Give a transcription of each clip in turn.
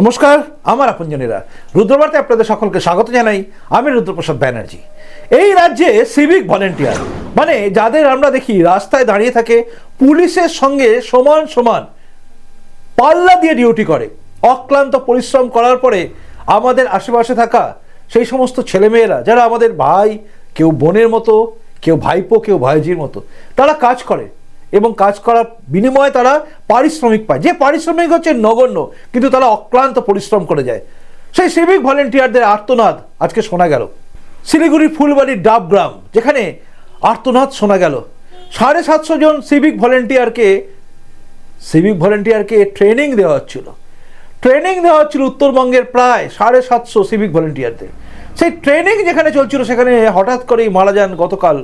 নমস্কার, আমার আপনজনেরা। রুদ্রবার্তে আপনাদের সকলকে স্বাগত জানাই আমি রুদ্রপ্রসাদ ব্যানার্জি। এই রাজ্যে সিভিক ভলেন্টিয়ার মানে যাদের আমরা দেখি রাস্তায় দাঁড়িয়ে থাকে, পুলিশের সঙ্গে সমান সমান পাল্লা দিয়ে ডিউটি করে, অক্লান্ত পরিশ্রম করার পরে আমাদের আশেপাশে থাকা সেই সমস্ত ছেলেমেয়েরা, যারা আমাদের ভাই, কেউ বোনের মতো, কেউ ভাইপো, কেউ ভাইজির মতো, তারা কাজ করে। এবং কাজ করার বিনিময়ে তারা পারিশ্রমিক পায়। যে পারিশ্রমিক হচ্ছে নগণ্য, কিন্তু তারা অক্লান্ত পরিশ্রম করে যায়। সেই সিভিক ভলেন্টিয়ারদের আর্তনাদ আজকে শোনা গেল। শিলিগুড়ির ফুলবাড়ির ডাবগ্রাম যেখানে আর্তনাদ শোনা গেল। সাড়ে সাতশো জন সিভিক ভলেন্টিয়ারকে সিভিক ভলেন্টিয়ারকে ট্রেনিং দেওয়া হচ্ছিল। ট্রেনিং দেওয়া হচ্ছিল উত্তরবঙ্গের প্রায় সাড়ে সাতশো সিভিক ভলেন্টিয়ারদের সেই ট্রেনিং যেখানে চলছিল, সেখানে হঠাৎ করেই মারা যান গতকাল।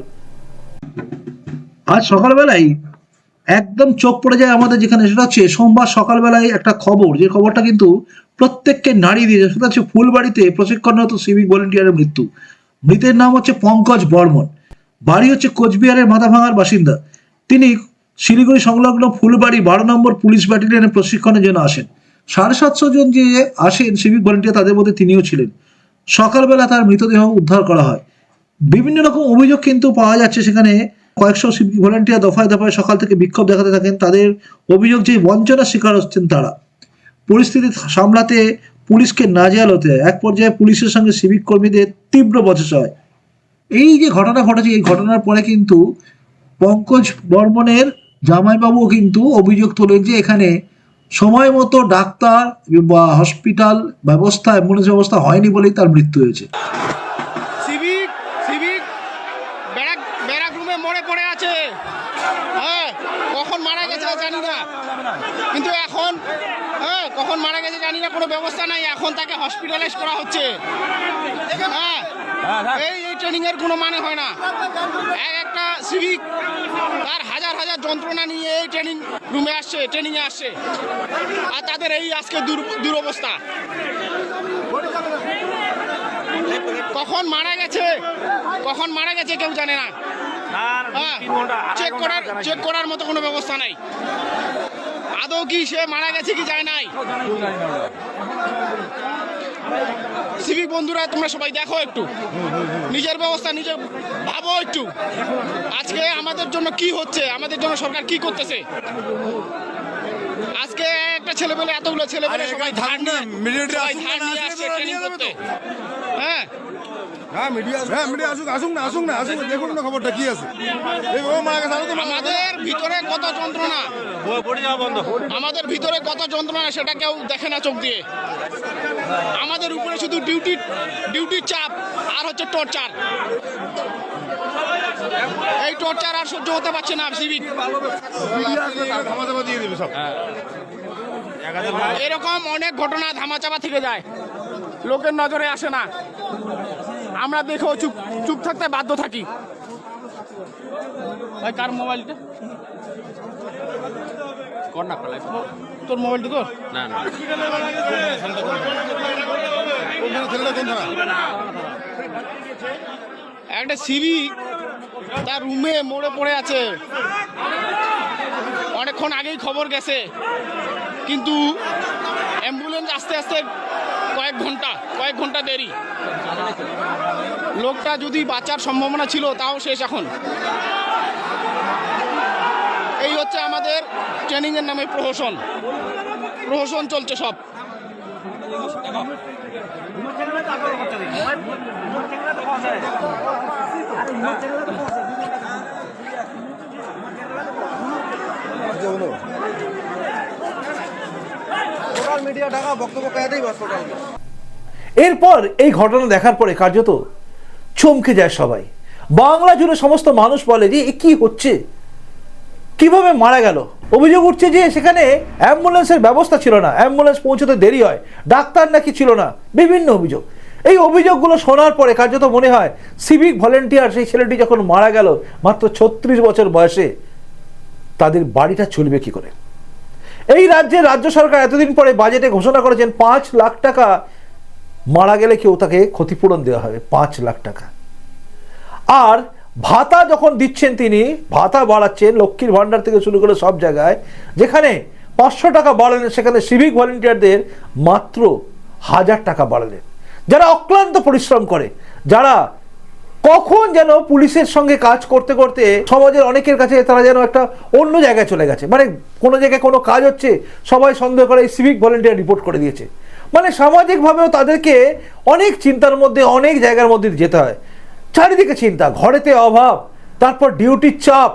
আজ সকালবেলায় একদম চোখ পড়ে যায় আমাদের যেখানে, সেটা হচ্ছে সোমবার সকালবেলায় একটা খবর, যে খবরটা কিন্তু প্রত্যেককে নাড়িয়ে দিয়েছে সেটা হচ্ছে ফুলবাড়িতে প্রশিক্ষণরত সিভিক ভলেন্টিয়ারের মৃত্যু। মৃতের নাম হচ্ছে পঙ্কজ বর্মন। বাড়ি হচ্ছে কোচবিহারের মাথাভাঙার বাসিন্দা। তিনি শিলিগুড়ি সংলগ্ন ফুলবাড়ি বারো নম্বর পুলিশ ব্যাটালিয়নে প্রশিক্ষণের জন্য আসেন। সাড়ে সাতশো জন যে আসেন সিভিক ভলেন্টিয়ার তাদের মধ্যে তিনিও ছিলেন। সকালবেলা তার মৃতদেহ উদ্ধার করা হয়। বিভিন্ন রকম অভিযোগ কিন্তু পাওয়া যাচ্ছে সেখানে। কয়েকশো সিভিক ভলেন্টিয়ার দফায় দফায় সকাল থেকে বিক্ষোভ দেখাতে থাকেন। তাদের অভিযোগ যে বঞ্চনার শিকার হচ্ছেন তারা। পরিস্থিতি সামলাতে পুলিশকে নাজেহাল হতে এক পর্যায়ে পুলিশের সঙ্গে সিভিক কর্মীদের তীব্র বচসা হয়। এই যে ঘটনা ঘটেছে, এই ঘটনার পরে কিন্তু পঙ্কজ বর্মনের জামাইবাবুও কিন্তু অভিযোগ তোলেন যে এখানে সময় মতো ডাক্তার বা হসপিটাল ব্যবস্থা অ্যাম্বুলেন্স ব্যবস্থা হয়নি বলেই তার মৃত্যু হয়েছে সিভিক সিভিক ব্যারাক ব্যারাক রুমে মরে পড়ে আছে হ্যাঁ কখন মারা গেছে জানি না কিন্তু এখন হ্যাঁ কখন না কোনো ব্যবস্থা নাই এখন তাকে হসপিটালাইজ করা হচ্ছে। হ্যাঁ এই এই ট্রেনিং এর কোনো মানে হয় না। এক একটা সিভিক তার হাজার হাজার যন্ত্রণা নিয়ে এই ট্রেনিং রুমে আসছে ট্রেনিং এ আসছে। আর তাদের এই আজকে দুর- দুরবস্থা। কখন মারা গেছে? কখন মারা গেছে কেউ জানে না। চেক করার চেক করার মতো কোনো ব্যবস্থা নাই। আদৌ কি সে মারা গেছে কি যায় নাই? সিভিক বন্ধুরা তোমরা সবাই দেখো একটু। নিজের ব্যবস্থা নিজে ভাবো একটু। আজকে আমাদের জন্য কি হচ্ছে? আমাদের জন্য সরকার কি করতেছে? আজকে একটা ছেলেবেলে এতগুলো ছেলেবেলে আরে সবাই এখানে ধার থাকুন না, নিয়ে আসছে ট্রেনিং করতে। হ্যাঁ। হ্যাঁ মিডিয়া হ্যাঁ মিডিয়া আসুক আসুক না আসুক না আসুক দেখুন না খবরটা কি আছে। আমাদের ভিতরে কত যন্ত্রণা? আমাদের ভিতরে কত যন্ত্রণা সেটা কেউ দেখে না চোখ দিয়ে। আমাদের উপরে শুধু ডিউটি ডিউটির চাপ আর হচ্ছে টর্চার এই টর্চার আর সহ্য হতে পারছে না সিভিক দিয়ে দেবে সব। এরকম অনেক ঘটনা ধামাচাপা থেকে যায়। লোকের নজরে আসে না। আমরা দেখেও চুপ চুপ থাকতে বাধ্য থাকি। ভাই কার মোবাইলটা? কর না তোর মোবাইলটা না না। থানা একটা সিবি তার রুমে মরে পড়ে আছে। অনেকক্ষণ আগেই খবর গেছে। কিন্তু অ্যাম্বুলেন্স আস্তে আস্তে কয়েক ঘণ্টা কয়েক ঘণ্টা দেরি। লোকটা যদি বাঁচার সম্ভাবনা ছিল, তাও শেষ এখন। এই হচ্ছে আমাদের ট্রেনিংয়ের নামে প্রহসন। প্রহসন চলছে সব। ঢাকা বক্তব্য এরপর এই ঘটনা দেখার পরে কার্যত চমকে যায় সবাই। বাংলা জুড়ে সমস্ত মানুষ বলে যে, এ কি হচ্ছে? কীভাবে মারা গেল? অভিযোগ উঠছে যে, সেখানে অ্যাম্বুলেন্সের ব্যবস্থা ছিল না। অ্যাম্বুলেন্স পৌঁছতে দেরি হয়। ডাক্তার নাকি ছিল না। বিভিন্ন অভিযোগ। এই অভিযোগগুলো শোনার পরে কার্যত মনে হয়, সিভিক ভলেন্টিয়ার সেই ছেলেটি যখন মারা গেল মাত্র ছত্রিশ বছর বয়সে, তাদের বাড়িটা চলবে কি করে? এই রাজ্যে রাজ্য সরকার এতদিন পরে বাজেটে ঘোষণা করেছেন পাঁচ লাখ টাকা, মারা গেলে কেউ তাকে ক্ষতিপূরণ দেওয়া হবে, পাঁচ লাখ টাকা। আর ভাতা যখন দিচ্ছেন তিনি, ভাতা বাড়াচ্ছেন, লক্ষ্মীর ভাণ্ডার থেকে শুরু করে সব জায়গায়, যেখানে পাঁচশো টাকা বাড়ালেন সেখানে সিভিক ভলেন্টিয়ারদের মাত্র হাজার টাকা বাড়ালেন যারা অক্লান্ত পরিশ্রম করে, যারা কখন যেন পুলিশের সঙ্গে কাজ করতে করতে সমাজের অনেকের কাছে তারা যেন একটা অন্য জায়গায় চলে গেছে। মানে কোনো জায়গায় কোনো কাজ হচ্ছে, সবাই সন্দেহ করে এই সিভিক ভলেন্টিয়ার রিপোর্ট করে দিয়েছে। মানে সামাজিকভাবেও তাদেরকে অনেক চিন্তার মধ্যে, অনেক জায়গার মধ্যে যেতে হয়। চারিদিকে চিন্তা, ঘরেতে অভাব, তারপর ডিউটির চাপ,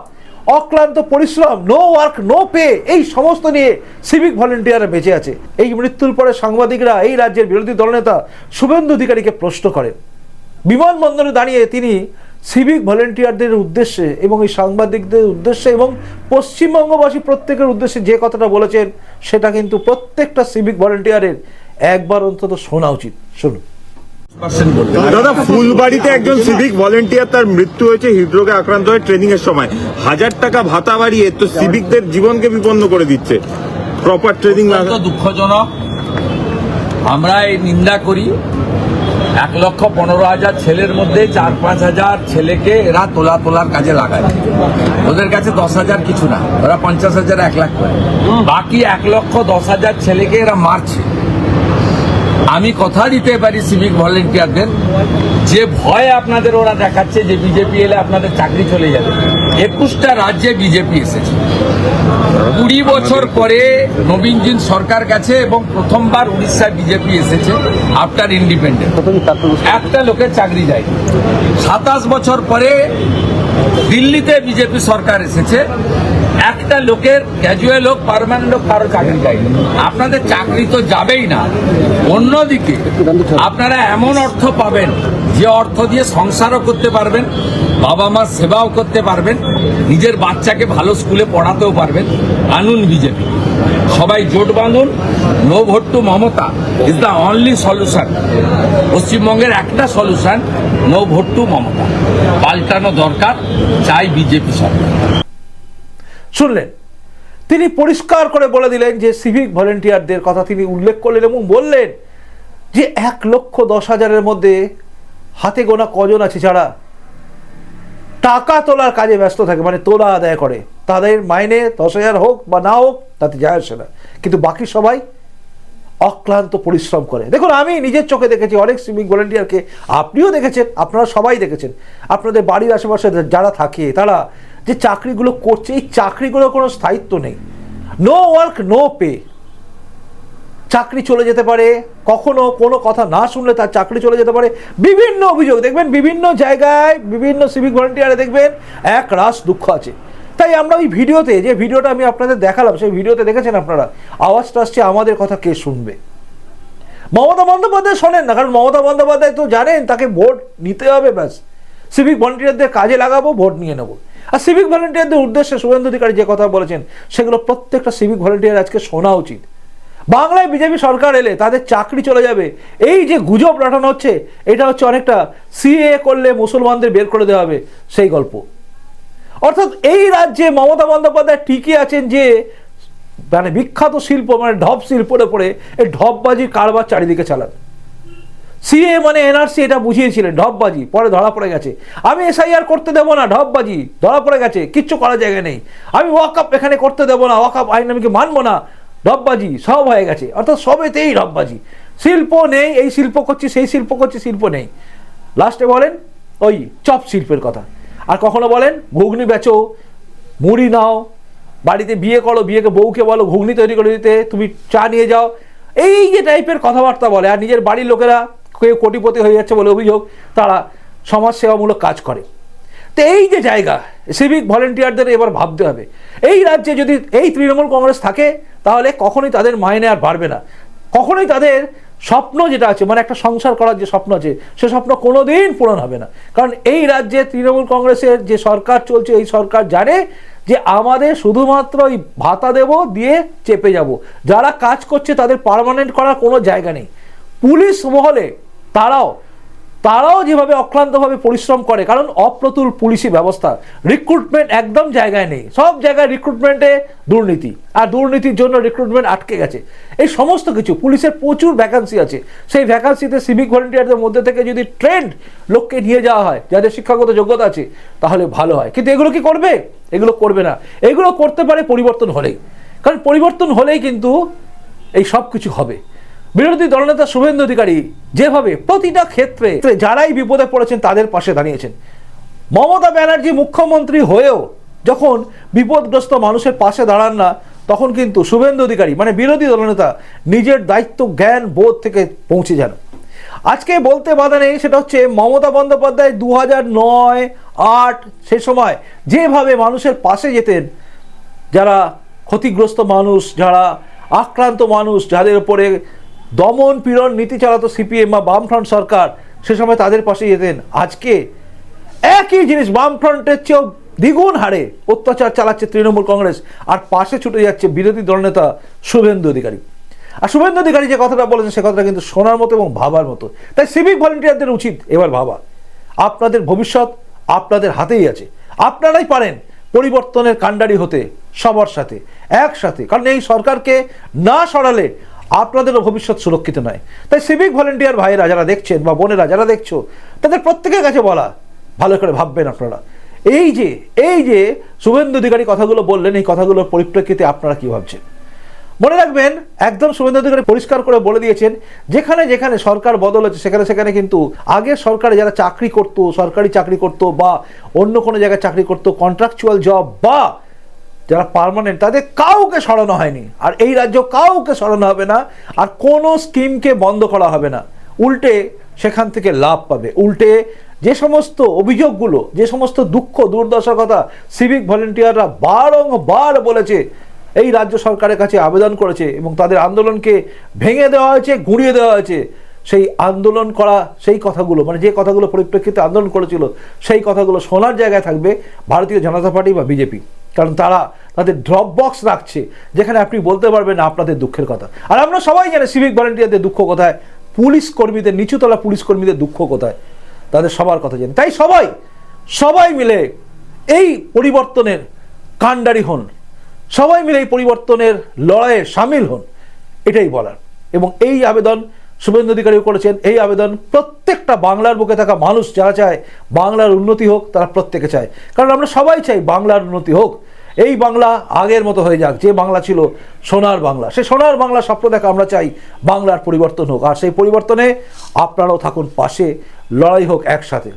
অক্লান্ত পরিশ্রম নো ওয়ার্ক নো পে এই সমস্ত নিয়ে সিভিক ভলেন্টিয়াররা বেঁচে আছে। এই মৃত্যুর পরে সাংবাদিকরা, এই রাজ্যের বিরোধী দলনেতা শুভেন্দু অধিকারীকে প্রশ্ন করেন। বিমানবন্দরে দাঁড়িয়ে তিনি সিভিক ভলেন্টিয়ারদের উদ্দেশ্যে এবং এই সাংবাদিকদের উদ্দেশ্যে এবং পশ্চিমবঙ্গবাসী প্রত্যেকের উদ্দেশ্যে যে কথাটা বলেছেন সেটা কিন্তু প্রত্যেকটা সিভিক ভলেন্টিয়ারের একবার অন্তত শোনা উচিত। শুনুন। দাদা ফুলবাড়িতে একজন সিভিক ভলেন্টিয়ার তার মৃত্যু হয়েছে হৃদরোগে আক্রান্ত হয়ে ট্রেনিং এর সময়। হাজার টাকা ভাতা বাড়িয়ে তো সিভিকদের জীবনকে বিপন্ন করে দিচ্ছে। প্রপার ট্রেনিং দুঃখজনক। আমরা এই নিন্দা করি এক লক্ষ পনেরো হাজার ছেলের মধ্যে চার পাঁচ হাজার ছেলেকে এরা তোলা তোলার কাজে লাগায়। ওদের কাছে দশ হাজার কিছু না, ওরা পঞ্চাশ হাজার, এক লাখ করে। বাকি এক লক্ষ দশ হাজার ছেলেকে এরা মারছে। আমি কথা দিতে পারি সিভিক ভলেন্টিয়ারদের, যে ভয় আপনাদের ওরা দেখাচ্ছে যে বিজেপি এলে আপনাদের চাকরি চলে যাবে। একুশটা রাজ্যে বিজেপি এসেছে। কুড়ি বছর পরে নবীনজিন সরকার কাছে এবং প্রথমবার উড়িষ্যায় বিজেপি এসেছে আফটার ইন্ডিপেন্ডেন্ট একটা লোকের চাকরি যায় সাতাশ বছর পরে দিল্লিতে বিজেপি সরকার এসেছে। একটা লোকের ক্যাজুয়াল হোক পারমানেন্ট হোক কারও চাকরি যায়নি আপনাদের চাকরি তো যাবেই না। অন্যদিকে, আপনারা এমন অর্থ পাবেন, যে অর্থ দিয়ে সংসারও করতে পারবেন, বাবা মার সেবাও করতে পারবেন, নিজের বাচ্চাকে ভালো স্কুলে পড়াতেও পারবেন, আনুন বিজেপি। সবাই জোট বাঁধুন, no vote to Mamata is the only solution পশ্চিমবঙ্গের একটা solution no vote to Mamata. পাল্টানো দরকার, চাই বিজেপি সরকার। শুনলেন। তিনি পরিষ্কার করে বলে দিলেন যে সিভিক ভলেন্টিয়ারদের কথা তিনি উল্লেখ করলেন এবং বললেন যে এক লক্ষ দশ হাজারের মধ্যে হাতে গোনা কজন আছে যারা টাকা তোলার কাজে ব্যস্ত থাকে মানে তোলা আদায় করে। তাদের মাইনে দশ হাজার হোক বা না হোক, তাতে যায় আসে না। কিন্তু বাকি সবাই অক্লান্ত পরিশ্রম করে। দেখুন, আমি নিজের চোখে দেখেছি, অনেক সিভিক ভলেন্টিয়ারকে আপনিও দেখেছেন, আপনারা সবাই দেখেছেন। আপনাদের বাড়ির আশেপাশে যারা থাকে, তারা যে চাকরিগুলো করছে, এই চাকরিগুলোর কোনো স্থায়িত্ব নেই। নো ওয়ার্ক নো পে চাকরি চলে যেতে পারে, কখনো কোনো কথা না শুনলে তার চাকরি চলে যেতে পারে। বিভিন্ন অভিযোগ, দেখবেন বিভিন্ন জায়গায়, বিভিন্ন সিভিক ভলেন্টিয়ারে দেখবেন, এক রাস দুঃখ আছে। তাই আমরা ওই ভিডিওতে, যে ভিডিওটা আমি আপনাদের দেখালাম, সেই ভিডিওতে দেখেছেন আপনারা, আওয়াজটা আসছে আমাদের কথা কে শুনবে? মমতা বন্দ্যোপাধ্যায় শোনেন না, কারণ মমতা বন্দ্যোপাধ্যায় তো জানেন, তাকে ভোট নিতে হবে ব্যাস। সিভিক ভলেন্টিয়ারদের কাজে লাগাবো, ভোট নিয়ে নেব। আর সিভিক ভলেন্টিয়ারদের উদ্দেশ্যে শুভেন্দু অধিকারী যে কথা বলেছেন, সেগুলো প্রত্যেকটা সিভিক ভলেন্টিয়ার আজকে শোনা উচিত। বাংলায় বিজেপি সরকার এলে তাদের চাকরি চলে যাবে। এই যে গুজব রটানো হচ্ছে, এটা হচ্ছে অনেকটা সিএ করলে মুসলমানদের বের করে দেওয়া হবে, সেই গল্প। অর্থাৎ এই রাজ্যে মমতা বন্দ্যোপাধ্যায় ঠিকই আছেন যে মানে বিখ্যাত শিল্প মানে ঢপ শিল্পের ওপরে এই ঢপবাজির কারবার চারিদিকে চালান। সিএ মানে এনআরসি, এটা বুঝিয়েছিলেন, ঢপবাজি, পরে ধরা পড়ে গেছে। আমি এসআইআর করতে দেবো না, ঢপবাজি, ধরা পড়ে গেছে, কিচ্ছু করার জায়গা নেই। আমি ওয়াকআপ এখানে করতে দেবো না ওয়াকআপ আইন আমি মানবো না? ঢপবাজি, সব হয়ে গেছে, অর্থাৎ সবেতেই ঢপবাজি। শিল্প নেই, এই শিল্প করছি, সেই শিল্প করছি, শিল্প নেই। লাস্টে বলেন, ওই চপ শিল্পের কথা। আর কখনো বলেন, ঘুগনি বেচো, মুড়ি নাও, বাড়িতে বিয়ে করো, বিয়েকে বউকে বলো, ঘুগনি তৈরি করে দিতে, তুমি চা নিয়ে যাও। এই যে টাইপের কথাবার্তা বলে, আর নিজের বাড়ির লোকেরা কেউ কোটিপতি হয়ে যাচ্ছে বলে অভিযোগ, তারা সমাজসেবামূলক কাজ করে। তো এই যে জায়গা সিভিক ভলেন্টিয়ারদের এবার ভাবতে হবে। এই রাজ্যে যদি এই তৃণমূল কংগ্রেস থাকে, তাহলে কখনোই তাদের মাইনে আর বাড়বে না। কখনোই তাদের স্বপ্ন যেটা আছে মানে একটা সংসার করার যে স্বপ্ন আছে, সে স্বপ্ন কোনোদিন পূরণ হবে না। কারণ এই রাজ্যে তৃণমূল কংগ্রেসের যে সরকার চলছে, এই সরকার জানে যে আমাদের শুধুমাত্র ওই ভাতা দেব দিয়ে চেপে যাব। যারা কাজ করছে, তাদের পার্মানেন্ট করার কোনো জায়গা নেই। পুলিশ মহলে তারাও তারাও যেভাবে অক্লান্তভাবে পরিশ্রম করে, কারণ অপ্রতুল পুলিশি ব্যবস্থা। রিক্রুটমেন্ট একদম জায়গায় নেই। সব জায়গায় রিক্রুটমেন্টে দুর্নীতি। আর দুর্নীতির জন্য রিক্রুটমেন্ট আটকে গেছে। এই সমস্ত কিছু পুলিশের প্রচুর ভ্যাকান্সি আছে। সেই ভ্যাকান্সিতে সিভিক ভলেন্টিয়ারদের মধ্যে থেকে যদি ট্রেন্ড লোককে নিয়ে যাওয়া হয়, যাদের শিক্ষাগত যোগ্যতা আছে, তাহলে ভালো হয়। কিন্তু এগুলো কি করবে? এগুলো করবে না। এগুলো করতে পারে পরিবর্তন হলেই। কারণ পরিবর্তন হলেই কিন্তু এই সব কিছু হবে। বিরোধী দলনেতা শুভেন্দু অধিকারী যেভাবে প্রতিটা ক্ষেত্রে যারাই বিপদে পড়েছেন তাদের পাশে দাঁড়িয়েছেন। মমতা ব্যানার্জি মুখ্যমন্ত্রী হয়েও যখন বিপদগ্রস্ত মানুষের পাশে দাঁড়ান না, তখন কিন্তু শুভেন্দু অধিকারী মানে বিরোধী দলনেতা, নিজের দায়িত্ব, জ্ঞান, বোধ থেকে পৌঁছে যান। আজকে বলতে বাধা নেই, সেটা হচ্ছে মমতা বন্দ্যোপাধ্যায় দু হাজার নয়, আট, সে সময় যেভাবে মানুষের পাশে যেতেন, যারা ক্ষতিগ্রস্ত মানুষ, যারা আক্রান্ত মানুষ, যাদের উপরে দমন পীড়ন নীতি চালাতো সিপিএম বা বামফ্রন্ট সরকার, সে সময় তাদের পাশে যেতেন। আজকে একই জিনিস, বামফ্রন্টের চেয়েও দ্বিগুণ হারে অত্যাচার চালাচ্ছে তৃণমূল কংগ্রেস, আর পাশে ছুটে যাচ্ছে বিরোধী দলনেতা শুভেন্দু অধিকারী। আর শুভেন্দু অধিকারী যে কথাটা বলেছেন সে কথাটা কিন্তু শোনার মতো এবং ভাবার মতো। তাই সিভিক ভলেন্টিয়ারদের উচিত এবার ভাবা। আপনাদের ভবিষ্যৎ আপনাদের হাতেই আছে। আপনারাই পারেন পরিবর্তনের কাণ্ডারি হতে সবার সাথে, একসাথে। কারণ এই সরকারকে না সরালে আপনাদেরও ভবিষ্যৎ সুরক্ষিত নয়। তাই সিভিক ভলেন্টিয়ার ভাইয়েরা যারা দেখছেন বা বোনেরা যারা দেখছ, তাদের প্রত্যেকের কাছে বলা, ভালো করে ভাববেন আপনারা। এই যে এই যে শুভেন্দু অধিকারী কথাগুলো বললেন, এই কথাগুলোর পরিপ্রেক্ষিতে আপনারা কি ভাবছেন? মনে রাখবেন, একদম শুভেন্দু অধিকারী পরিষ্কার করে বলে দিয়েছেন, যেখানে যেখানে সরকার বদল হচ্ছে, সেখানে সেখানে কিন্তু আগে সরকারে যারা চাকরি করত, সরকারি চাকরি করত বা অন্য কোনো জায়গায় চাকরি করত কন্ট্রাকচুয়াল জব বা যারা পার্মানেন্ট তাদের কাউকে সরানো হয়নি। আর এই রাজ্য কাউকে সরানো হবে না, আর কোনো স্কিমকে বন্ধ করা হবে না। উল্টে সেখান থেকে লাভ পাবে। উল্টে যে সমস্ত অভিযোগগুলো, যে সমস্ত দুঃখ, দুর্দশার কথা সিভিক ভলেন্টিয়াররা বারংবার বলেছে, এই রাজ্য সরকারের কাছে আবেদন করেছে এবং তাদের আন্দোলনকে ভেঙে দেওয়া হয়েছে, গুঁড়িয়ে দেওয়া হয়েছে। সেই আন্দোলন করা, সেই কথাগুলো মানে যে কথাগুলো পরিপ্রেক্ষিতে আন্দোলন করেছিল, সেই কথাগুলো শোনার জায়গায় থাকবে ভারতীয় জনতা পার্টি বা বিজেপি। কারণ তারা তাদের ড্রপ বক্স রাখছে, যেখানে আপনি বলতে পারবেন আপনাদের দুঃখের কথা। আর আমরা সবাই জানি সিভিক ভলেন্টিয়ারদের দুঃখ কোথায়? পুলিশ কর্মীদের, নিচুতলা পুলিশ কর্মীদের দুঃখ কোথায়? তাদের সবার কথা জানি। তাই সবাই সবাই মিলে এই পরিবর্তনের কাণ্ডারি হন। সবাই মিলে এই পরিবর্তনের লড়াইয়ে সামিল হন। এটাই বলার। এবং এই আবেদন শুভেন্দু অধিকারী করেছেন এই আবেদন। প্রত্যেকটা বাংলার বুকে থাকা মানুষ যারা চায়, বাংলার উন্নতি হোক, তারা প্রত্যেকে চায়। কারণ আমরা সবাই চাই বাংলার উন্নতি হোক। এই বাংলা আগের মতো হয়ে যাক, যে বাংলা ছিল সোনার বাংলা। সেই সোনার বাংলা স্বপ্ন দেখা আমরা চাই, বাংলার পরিবর্তন হোক। আর সেই পরিবর্তনে আপনারাও থাকুন পাশে, লড়াই হোক একসাথে।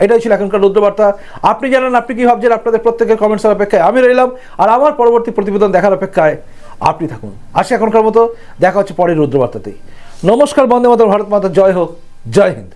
এটাই ছিল এখনকার রুদ্রবার্তা। আপনি জানেন, আপনি কি ভাবছেন আপনাদের প্রত্যেকের কমেন্টসের অপেক্ষায়? আমি রইলাম। আর আমার পরবর্তী প্রতিবেদন দেখার অপেক্ষায় আপনি থাকুন। আসি এখনকার মতো। দেখা হচ্ছে পরের রুদ্রবার্তাতেই। নমস্কার বন্দে মাতর ভারত মাতা জয় হোক জয় হিন্দ।